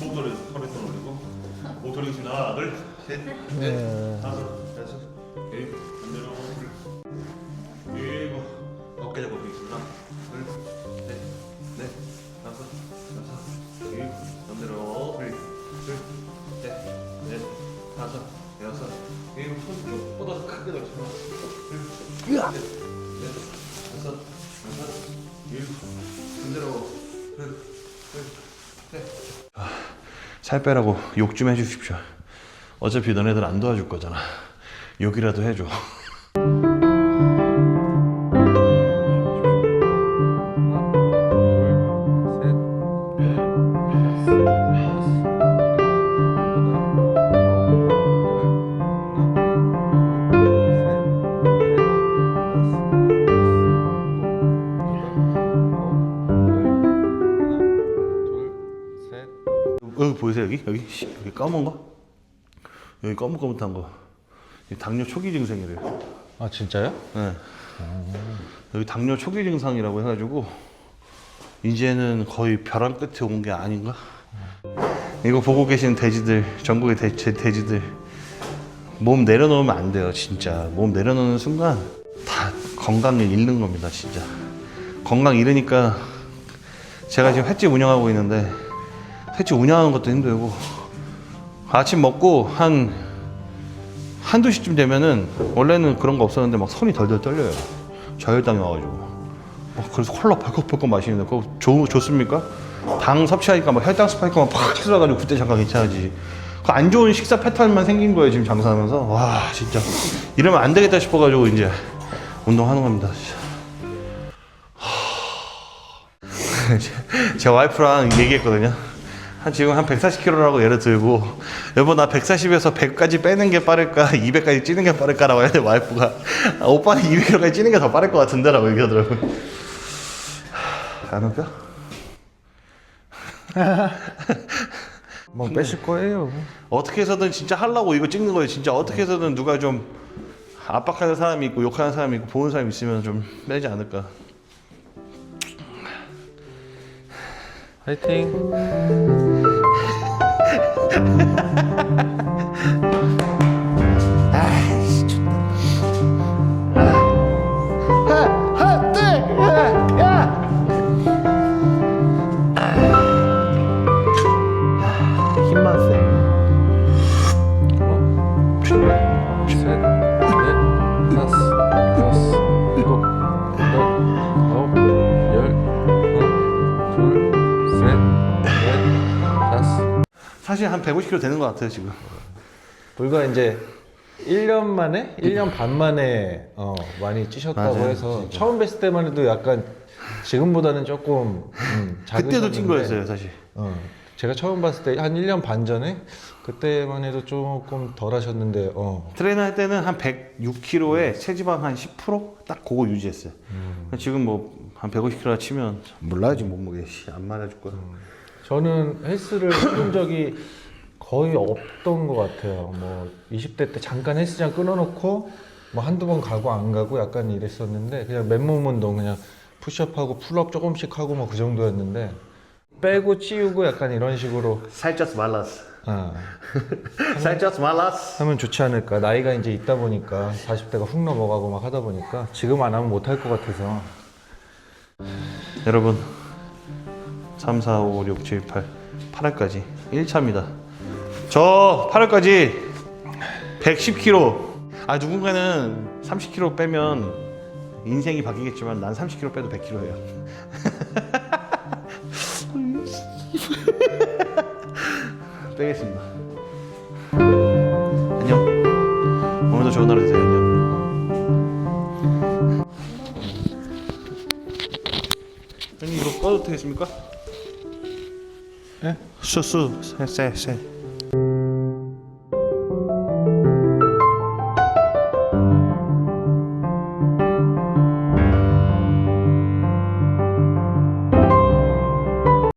목소리 허리톤 올리고 목소리 있습니다 하나 둘 셋넷 다섯 여섯 일곱 반대로 일곱 어깨 잡고 있습니다. 둘셋넷 다섯 여섯 일곱 반대로 둘셋넷 다섯 여섯 일곱 뻗어서 크게 넣잖아 둘셋넷 다섯 여섯 일곱 살 빼라고 욕 좀 해주십시오. 어차피 너네들 안 도와줄 거잖아. 욕이라도 해줘. 여기 여기 여기 검은 거 여기 검은검은한 거이 당뇨 초기 증상이래요. 아 진짜요? 네. 여기 당뇨 초기 증상이라고 해가지고 이제는 거의 벼랑 끝에 온 게 아닌가? 이거 보고 계신 돼지들 전국의 돼, 제 돼지들 몸 내려놓으면 안 돼요 진짜 몸 내려놓는 순간 다 건강을 잃는 겁니다 진짜 건강 잃으니까 제가 지금 횟집 운영하고 있는데 횟집 운영하는 것도 힘들고 아침 먹고 한 한두 시쯤 되면은 원래는 그런 거 없었는데 막 손이 덜덜 떨려요. 저혈당이 와가지고. 막 그래서 콜라 벌컥벌컥 마시는데 그거 좋, 좋습니까? 당 섭취하니까 막 혈당 스파이크가 팍 치러가지고 그때 잠깐 괜찮아지. 그 안 좋은 식사 패턴만 생긴 거예요 지금 장사하면서. 와 진짜 이러면 안 되겠다 싶어가지고 이제 운동하는 겁니다. 제 와이프랑 얘기했거든요. 한 지금 한 140kg라고 예를 들고 여보 나 140에서 100까지 빼는 게 빠를까 200까지 찌는 게 빠를까라고 했는데 와이프가 아, 오빠는 200kg까지 찌는 게 더 빠를 것 같은데라고 얘기하더라고요 안 웃겨? 뭐 빼실 거예요. 어떻게 해서든 진짜 하려고 이거 찍는 거예요 진짜 어떻게 해서든 누가 좀 압박하는 사람이 있고 욕하는 사람이 있고 보는 사람이 있으면 좀 빼지 않을까 화이팅. Ha ha ha ha! 사실 한 150kg 되는 것 같아요 지금. 불과 이제 1년 만에, 1년 반 만에 어, 많이 찌셨다고 맞아요, 해서 처음 뵀을 때만 해도 약간 지금보다는 조금 음, 그때도 찐 작으셨는데, 거였어요 사실. 어, 제가 처음 봤을 때 한 1년 반 전에 그때만 해도 조금 덜 하셨는데 어, 트레이너 할 때는 한 106kg에 체지방 한 10%딱 그거 유지했어요. 지금 뭐 한 150kg 치면 몰라요 지금 몸무게. 씨, 안 맞아줄 거야. 저는 헬스를 해본 적이 거의 없던 것 같아요. 뭐 20대 때 잠깐 헬스장 끊어놓고 뭐 한두 번 가고 안 가고 약간 이랬었는데 그냥 맨몸 운동 그냥 푸시업하고 풀업 조금씩 하고 뭐 그 정도였는데 빼고 찌우고 약간 이런 식으로 살쪄서 말랐어. 아, 살쪄서 말랐어. 하면 좋지 않을까. 나이가 이제 있다 보니까 40대가 훅 넘어가고 막 하다 보니까 지금 안 하면 못할 것 같아서 여러분 3, 4, 5, 6, 7, 8 8월까지 1차입니다. 저 8월까지 110kg. 아 누군가는 30kg 빼면 인생이 바뀌겠지만 난 30kg 빼도 100kg예요. 빼겠습니다. 안녕. 오늘도 좋은 하루 되세요. 안녕. 형님 이거 꺼도 되겠습니까? 예? 수수 세, 세, 세.